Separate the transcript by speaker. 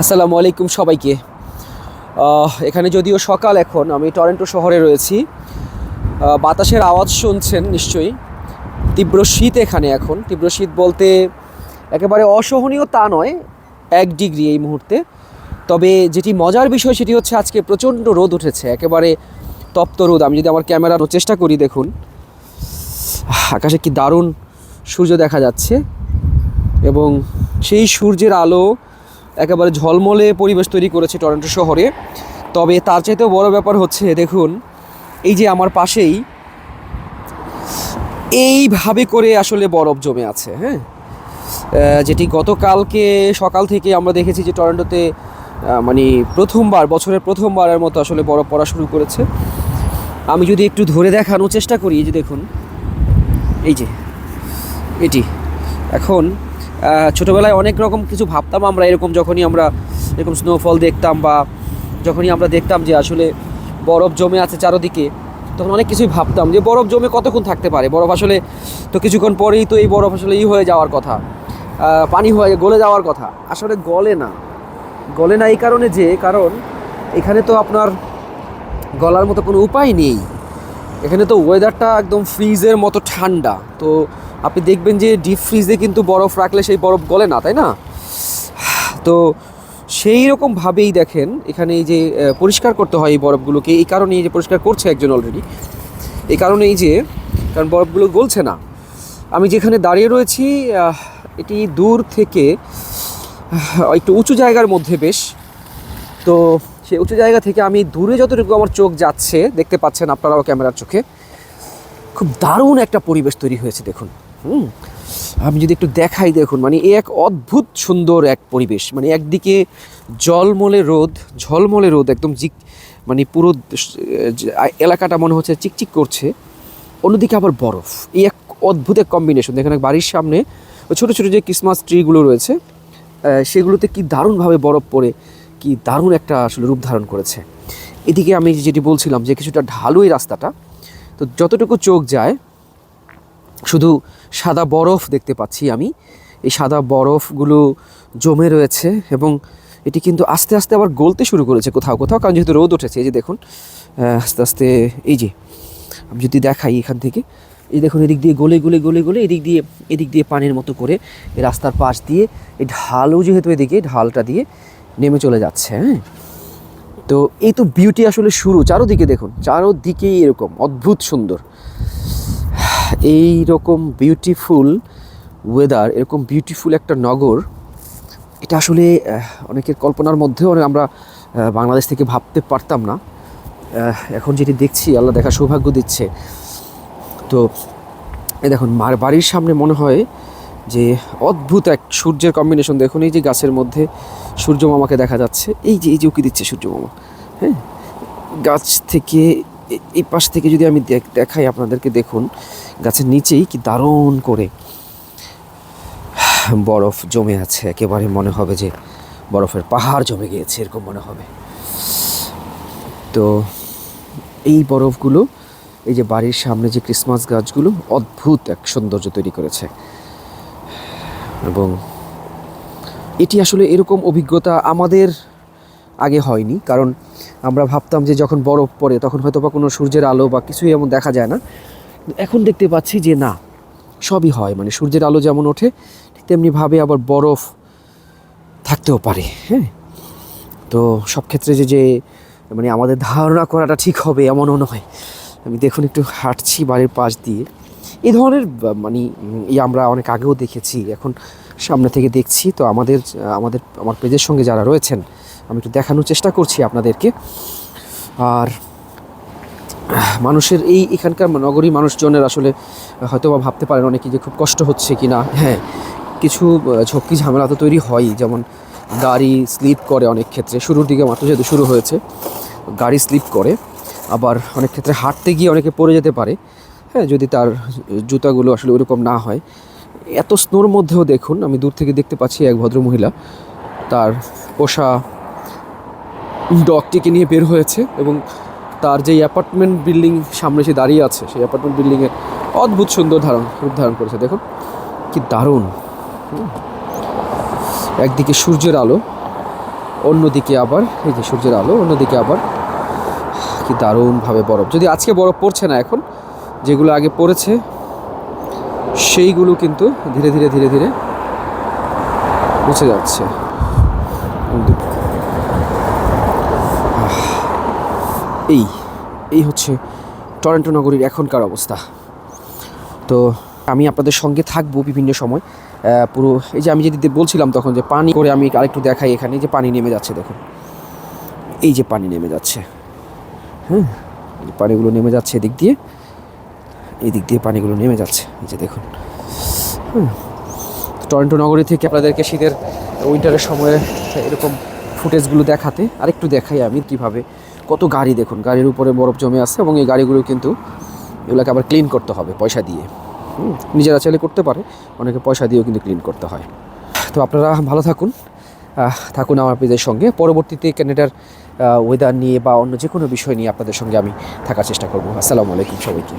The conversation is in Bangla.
Speaker 1: আসসালামু আলাইকুম সবাইকে। এখানে যদিও সকাল এখন, আমি টরেন্টো শহরে রয়েছি। বাতাসের আওয়াজ শুনছেন নিশ্চয়ই। তীব্র শীত এখানে এখন। তীব্র শীত বলতে একেবারে অসহনীয় তা নয়, এক ডিগ্রি এই মুহূর্তে। তবে যেটি মজার বিষয়, সেটি হচ্ছে আজকে প্রচণ্ড রোদ উঠেছে। একেবারে তপ্ত রোদ। আমি যদি আমার ক্যামেরার চেষ্টা করি, দেখুন। আকাশে কি দারুণ সূর্য দেখা যাচ্ছে। এবং সেই সূর্যের আলো একেবারে ঝলমলে পরিবেশ তৈরি করেছে টরন্টো শহরে। তবে তার চাইতেও বড় ব্যাপার হচ্ছে, দেখুন, এই যে আমার পাশেই এইভাবে করে আসলে বরফ জমে আছে হ্যাঁ? যেটি গতকালকে সকাল থেকে আমরা দেখেছি যে টরন্টোতে মানে প্রথমবার, বছরের প্রথমবারের মতো আসলে বরফ পড়া শুরু করেছে। আমি যদি একটু ধরে দেখানোর চেষ্টা করি যে দেখুন, এই যে, এটি, এখন ছোটবেলায় অনেক রকম কিছু ভাবতাম আমরা, এরকম যখনই আমরা এরকম স্নোফল দেখতাম বা যখনই আমরা দেখতাম যে আসলে বরফ জমে আছে চারোদিকে, তখন অনেক কিছুই ভাবতাম যে বরফ জমে কতক্ষণ থাকতে পারে? বরফ আসলে তো কিছুক্ষণ পরেই তো এই বরফ আসলে ই হয়ে যাওয়ার কথা পানি হয়ে, গলে যাওয়ার কথা। আসলে গলে না। গলে না এই কারণে যে, কারণ এখানে তো আপনার গলার মতো কোনো উপায় নেই। এখানে তো ওয়েদারটা একদম ফ্রিজের মতো ঠান্ডা। তো আপনি দেখবেন যে ডিপ ফ্রিজে কিন্তু বরফ রাখলে সেই বরফ গলে না, তাই না? তো সেই রকমভাবেই দেখেন, এখানে এই যে পরিষ্কার করতে হয় এই বরফগুলোকে। এই কারণে এই যে পরিষ্কার করছে একজন অলরেডি এই কারণে এই যে, কারণ বরফগুলো গলছে না। আমি যেখানে দাঁড়িয়ে রয়েছি এটি দূর থেকে একটু উঁচু জায়গার মধ্যে বেশ। তো সেই উঁচু জায়গা থেকে আমি দূরে যতটুকু আমার চোখ যাচ্ছে, দেখতে পাচ্ছেন আপনারাও ক্যামেরার চোখে, খুব দারুণ একটা পরিবেশ তৈরি হয়েছে, দেখুন। হুম। আমি যদি একটু দেখাই, দেখুন মানে এ এক অদ্ভুত সুন্দর এক পরিবেশ মানে একদিকে জলমলে রোদ, ঝলমলে রোদ, একদম জিক মানে পুরো এলাকাটা মনে হচ্ছে চিকচিক করছে, অন্যদিকে আবার বরফ, এই এক অদ্ভুত এক কম্বিনেশন দেখেন, এক বাড়ির সামনে, ছোটো ছোটো যে ক্রিসমাস ট্রিগুলো রয়েছে সেগুলোতে কি দারুণভাবে বরফ পড়ে কি দারুণ একটা আসলে রূপ ধারণ করেছে। এদিকে আমি যেটি বলছিলাম যে কিছুটা ঢালু এই রাস্তাটা, তো যতটুকু চোখ যায়, শুধু সাদা বরফ দেখতে পাচ্ছি আমি। এই সাদা বরফগুলো জমে রয়েছে এবং এটি কিন্তু আস্তে আস্তে আবার গলতে শুরু করেছে কোথাও কোথাও, কারণ যেহেতু রোদ উঠেছে, এই যে দেখুন আস্তে আস্তে এই যে, আমি যদি দেখাই এখান থেকে, এই দেখুন এদিক দিয়ে গলে গলে গলে গলে এদিক দিয়ে এদিক দিয়ে পানির মতো করে এই রাস্তার পাশ দিয়ে, এই ঢালও যেহেতু এদিকে, ঢালটা দিয়ে নেমে চলে যাচ্ছে হ্যাঁ? তো এই তো বিউটি আসলে শুরু, চারোদিকে দেখুন, চারোদিকেই এরকম, অদ্ভুত সুন্দর। এই রকম বিউটিফুল ওয়েদার এরকম বিউটিফুল একটা নগর, এটা আসলে অনেকের কল্পনার মধ্যেও আমরা বাংলাদেশ থেকে ভাবতে পারতাম না। এখন যেটি দেখছি, আল্লাহ দেখা সৌভাগ্য দিচ্ছে। তো, এই দেখুন, মার বাড়ির সামনে মনে হয় যে অদ্ভুত এক সূর্যের কম্বিনেশন দেখুন এই যে গাছের মধ্যে সূর্য মামাকে দেখা যাচ্ছে, এই যে এই যে উকি দিচ্ছে সূর্য মামা হ্যাঁ? গাছ থেকে এই পাশ থেকে যদি আমি দেখ- দেখাই আপনাদেরকে, দেখুন, গাছের নিচেই কি দারুণ করে বরফ জমে আছে, একেবারে মনে হবে যে বরফের পাহাড় জমে গিয়েছে, এরকম মনে হবে। তো এই বরফগুলো, এই যে বাড়ির সামনে যে ক্রিসমাস গাছগুলো, অদ্ভুত এক সৌন্দর্য তৈরি করেছে। এবং এটি আসলে এরকম অভিজ্ঞতা আমাদের আগে হয়নি, কারণ আমরা ভাবতাম যে যখন বরফ পড়ে তখন হয়তো বা কোনো সূর্যের আলো বা কিছুই এমন দেখা যায় না। এখন দেখতে পাচ্ছি যে না, সবই হয় মানে সূর্যের আলো যেমন ওঠে, ঠিক তেমনিভাবে আবার বরফ থাকতেও পারে হ্যাঁ? তো সব ক্ষেত্রে যে যে মানে আমাদের ধারণা করাটা ঠিক হবে এমনও নয়। আমি দেখুন একটু হাঁটছি বাড়ির পাশ দিয়ে। এই ধরনের মানে আমরা অনেক আগেও দেখেছি, এখন সামনে থেকে দেখছি। তো আমাদের আমাদের, আমার পেজের সঙ্গে যারা রয়েছেন, আমি একটু দেখানোর চেষ্টা করছি আপনাদেরকে। আর, মানুষের এই এখানকার নগরী মানুষজনের আসলে হয়তো বা ভাবতে পারেন অনেকে যে খুব কষ্ট হচ্ছে কি না। হ্যাঁ কিছু ঝক্কি ঝামেলা তো তৈরি হয়ই। যেমন গাড়ি স্লিপ করে অনেক ক্ষেত্রে, শুরুর দিকে মাত্র যেহেতু শুরু হয়েছে, গাড়ি স্লিপ করে, আবার অনেক ক্ষেত্রে হাঁটতে গিয়ে অনেকে পড়ে যেতে পারে। হ্যাঁ যদি তার জুতাগুলো আসলে ওরকম না হয়। এত স্নোর মধ্যেও দেখুন, আমি দূর থেকে দেখতে পাচ্ছি এক ভদ্র মহিলা তার পোষা ডগটিকে নিয়ে বের হয়েছে এবং তার যে অ্যাপার্টমেন্ট বিল্ডিং সামনে সে দাঁড়িয়ে আছে, সেই অ্যাপার্টমেন্ট বিল্ডিংয়ের অদ্ভুত সুন্দর ধারণ, রূপ ধারণ করেছে। দেখুন, কি দারুণ। একদিকে সূর্যের আলো, অন্যদিকে আবার, এই যে সূর্যের আলো, অন্যদিকে আবার, কি দারুণভাবে বরফ। যদি আজকে বরফ পড়ছে না এখন যেগুলো আগে পড়েছে, সেইগুলো কিন্তু ধীরে ধীরে ধীরে ধীরে মুছে যাচ্ছে। এই এই হচ্ছে টরেন্টো নগরীর এখনকার অবস্থা। তো আমি আপনাদের সঙ্গে থাকব বিভিন্ন সময়। পুরো, এই যে আমি যদি বলছিলাম তখন যে পানি করে আমি আরেকটু দেখাই এখানে যে পানি নেমে যাচ্ছে দেখুন। এই যে পানি নেমে যাচ্ছে। হ্যাঁ পানিগুলো নেমে যাচ্ছে এদিক দিয়ে। এই দিক দিয়ে পানিগুলো নেমে যাচ্ছে। যে দেখুন। টরন্টো নগরী থেকে আপনাদেরকে শীতের উইন্টারের সময়ে এরকম ফুটেজগুলো দেখাতে আরেকটু দেখাই আমি কীভাবে। কত গাড়ি দেখুন, গাড়ির উপরে বরফ জমে আছে এবং এই গাড়িগুলো কিন্তু এগুলোকে আবার ক্লিন করতে হবে পয়সা দিয়ে। নিজেরা চাইলে করতে পারে, অনেকে পয়সা দিয়েও কিন্তু ক্লিন করতে হয়। তো আপনারা ভালো থাকুন। থাকুন আমার পেজের সঙ্গে। পরবর্তীতে ক্যানাডার ওয়েদার নিয়ে বা অন্য যে কোনো বিষয় নিয়ে আপনাদের সঙ্গে আমি থাকার চেষ্টা করব। আসসালামু আলাইকুম সবাইকে।